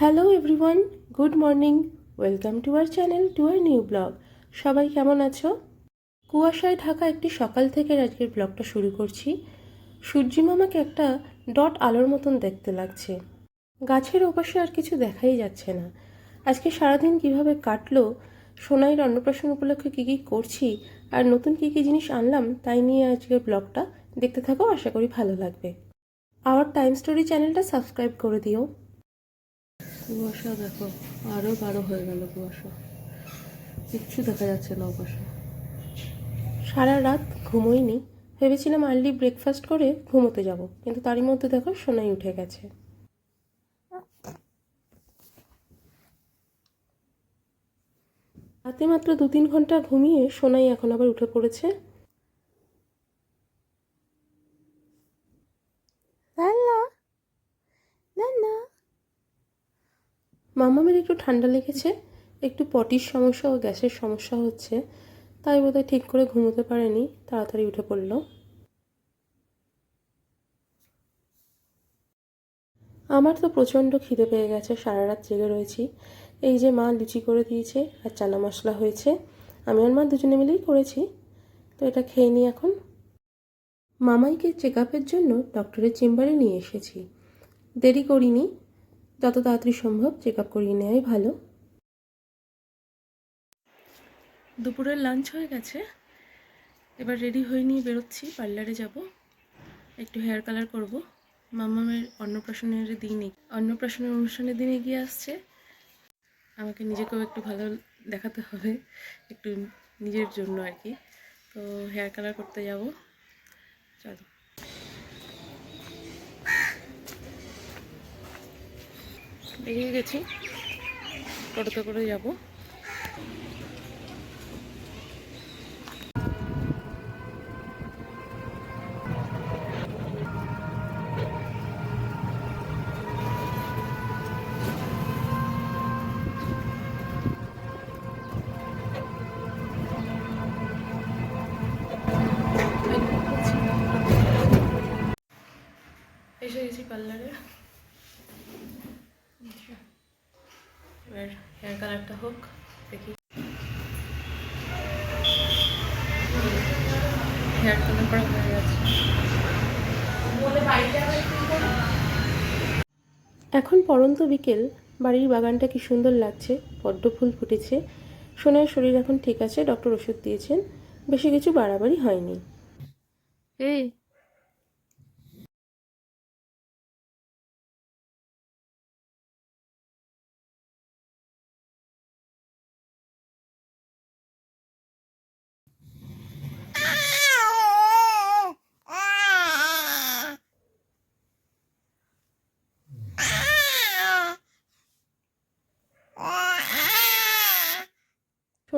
Hello everyone good morning welcome to our channel to our new blog সবাই কেমন আছো? কুয়াশায় ঢাকা একটি সকাল থেকে আজকের ব্লগটা শুরু করছি। মামাকে একটা ডট আলোর মতন দেখতে লাগছে। গাছের ওপাশে আর কিছু দেখাই যাচ্ছে না। আজকে সারাদিন কীভাবে কাটলো, সোনাইয়ের অন্নপ্রাশন উপলক্ষে কী কী করছি, আর নতুন কী কী জিনিস আনলাম, তাই নিয়ে আজকের ব্লগটা দেখতে থাকো, আশা করি ভালো লাগবে। আওয়ার টাইম স্টোরি চ্যানেলটা সাবস্ক্রাইব করে দিও। কুয়াশা দেখো আরও গাঢ় হয়ে গেল কুয়াশা। কিচ্ছু দেখা যাচ্ছে না ওপাশে। সারা রাত ঘুমোইনি। ভেবেছিলাম আর্লি ব্রেকফাস্ট করে ঘুমোতে যাব, কিন্তু তারই মধ্যে দেখো সোনাই উঠে গেছে। রাতে মাত্র দু তিন ঘণ্টা ঘুমিয়ে সোনাই এখন আবার উঠে পড়েছে। মামামের একটু ঠান্ডা লেগেছে, একটু পটির সমস্যা ও গ্যাসের সমস্যা হচ্ছে, তাই বোধহয় ঠিক করে ঘুমোতে পারেনি, তাড়াতাড়ি উঠে পড়ল। আমার তো প্রচণ্ড খিদে পেয়ে গেছে, সারা রাত জেগে রয়েছি। এই যে মা লুচি করে দিয়েছে আর চানা মশলা হয়েছে, আমি আর মা দুজনে মিলেই করেছি। তো এটা খেয়ে নিই এখন। মামাইকে চেক আপের জন্য ডক্টরের চেম্বারে নিয়ে এসেছি। দেরি করিনি যত তাড়াতাড়ি সম্ভব চেক আপ করিয়ে নেওয়াই ভালো। দুপুরের লাঞ্চ হয়ে গেছে। এবার রেডি হয়ে নিয়ে বেরোচ্ছি পার্লারে যাব। একটু হেয়ার কালার করব। মামামের অন্নপ্রাশনের দিনই অন্নপ্রাশনের অনুষ্ঠানের দিনে গিয়ে আসছে। আমাকে নিজেকেও একটু ভালো দেখাতে হবে, একটু নিজের জন্য আর কি। তো হেয়ার কালার করতে যাব। চলো। বেরিয়ে গেছি। টোটোতে করে যাব। এসে গেছি পার্লারে। এবার হেয়ার কালারটা হোক, দেখি। হেয়ার কালার করা হয়ে গেছে। এখন পরন্ত বিকেল, বাড়ির বাগানটা কি সুন্দর লাগছে, পদ্ম ফুল ফুটেছে। সোনার শরীর এখন ঠিক আছে ডক্টর ওষুধ দিয়েছেন, বেশি কিছু বাড়াবাড়ি হয়নি। এই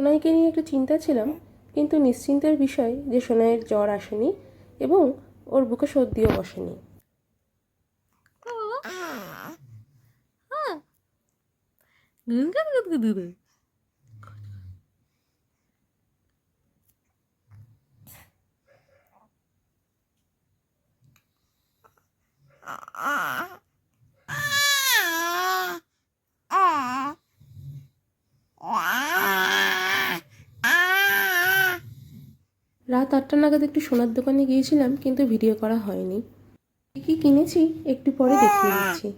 সোনাইকে নিয়ে একটু চিন্তা ছিলাম, কিন্তু নিশ্চিন্তের বিষয় যে সোনাইয়ের জ্বর আসেনি এবং ওর বুকে সর্দিও বসেনি। রাত আটটা নাগাদ একটু সোনার দোকানে গিয়েছিলাম, কিন্তু ভিডিও করা হয়নি। কি কিনেছি, একটু পরে দেখিয়ে দিচ্ছি।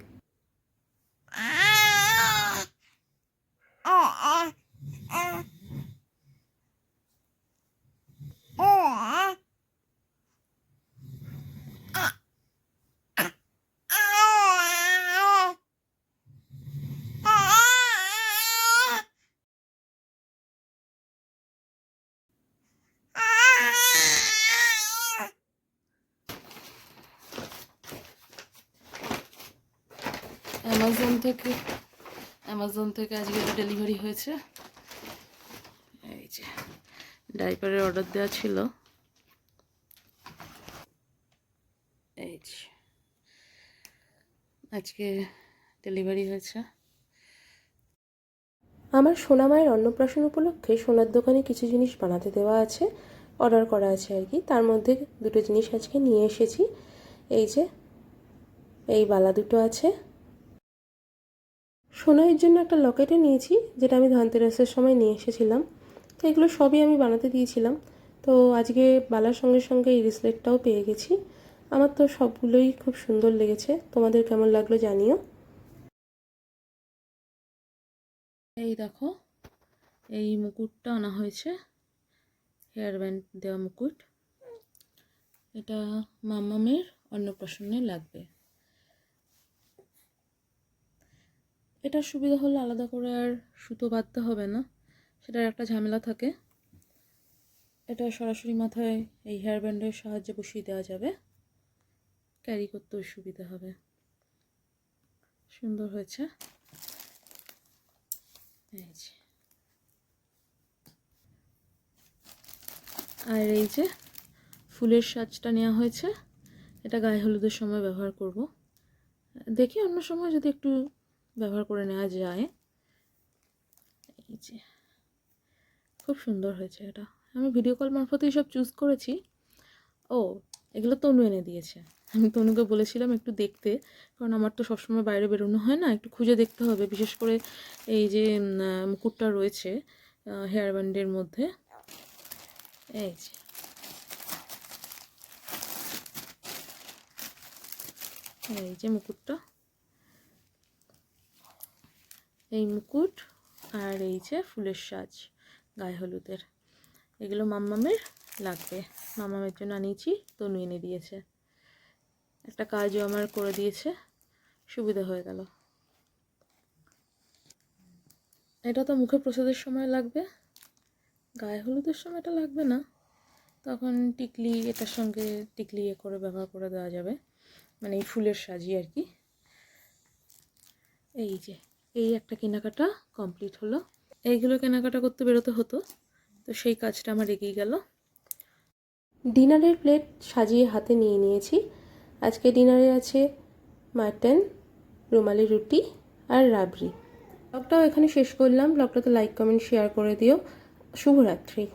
অ্যামাজন থেকে। অ্যামাজন থেকে আজকে এটা ডেলিভারি হয়েছে। এই যে ডাইপারের অর্ডার দেওয়া ছিল। এই যে, আজকে ডেলিভারি হয়েছে। আমার সোনা মায়ের অন্নপ্রাশন উপলক্ষে সোনার দোকানে কিছু জিনিস বানাতে দেওয়া আছে অর্ডার করা আছে আর কি। তার মধ্যে দুটো জিনিস আজকে নিয়ে এসেছি। এই যে, এই বালা দুটো আছে। সোনাইয়ের জন্য একটা লকেটও নিয়েছি, যেটা আমি ধনতেরাসের সময় নিয়ে এসেছিলাম। তো এগুলো সবই আমি বানাতে দিয়েছিলাম। তো আজকে বালার সঙ্গে সঙ্গে এই রিসলেটটাও পেয়ে গেছি। আমার তো সবগুলোই খুব সুন্দর লেগেছে। তোমাদের কেমন লাগল জানিও। এই দেখো, এই মুকুটটা আনা হয়েছে। হেয়ার ব্যান্ড দেওয়া মুকুট। এটা মামামের অন্নপ্রাশনে লাগবে। এটার সুবিধা হলো আলাদা করে আর সুতো বাঁধতে হবে না। সেটার একটা ঝামেলা থাকে। এটা সরাসরি মাথায় এই হেয়ার ব্যান্ডের সাহায্যে বসিয়ে দেওয়া যাবে। ক্যারি করতেও সুবিধা হবে। সুন্দর হয়েছে। এই যে। আর এই যে ফুলের সাজটা নেওয়া হয়েছে। এটা গায়ে হলুদের সময় ব্যবহার করব। দেখি অন্য সময় যদি একটু ব্যবহার করে নেওয়া যায়। এই যে, খুব সুন্দর হয়েছে এটা। আমি ভিডিও কল মারফতেই সব চুজ করেছি। ও, এগুলো তনু এনে দিয়েছে। আমি তনুকে বলেছিলাম একটু দেখতে, কারণ আমার তো সবসময় বাইরে বেরোনো হয় না, একটু খুঁজে দেখতে হবে। বিশেষ করে এই যে মুকুটটা রয়েছে হেয়ার ব্যান্ডের মধ্যে। এই যে। এই যে মুকুটটা। এই মুকুট আর এই যে ফুলের সাজ, গায়ে হলুদের। এগুলো মাম্মামের লাগবে। মাম্মামের জন্য আনিয়েছি, তনু এনে দিয়েছে। একটা কাজও আমার করে দিয়েছে, সুবিধা হয়ে গেল। এটা তো মুখে প্রসাদের সময় লাগবে, গায়ে হলুদের সময় এটা লাগবে না। তখন টিকলি, এটার সঙ্গে টিকলি ইয়ে করে ব্যবহার করে দেওয়া যাবে। মানে এই ফুলের সাজি আর কি। এই যে এই একটা কেনাকাটা কমপ্লিট হলো। এইগুলো কেনাকাটা করতে বেরোতে হতো, তো সেই কাজটা আমার এগিয়ে গেল। ডিনারের প্লেট সাজিয়ে হাতে নিয়ে নিয়েছি। আজকে ডিনারে আছে মাটন, রুমালি রুটি আর রাবড়ি। ব্লগটাও এখানে শেষ করলাম। ব্লগটাতে লাইক কমেন্ট শেয়ার করে দিও। শুভরাত্রি।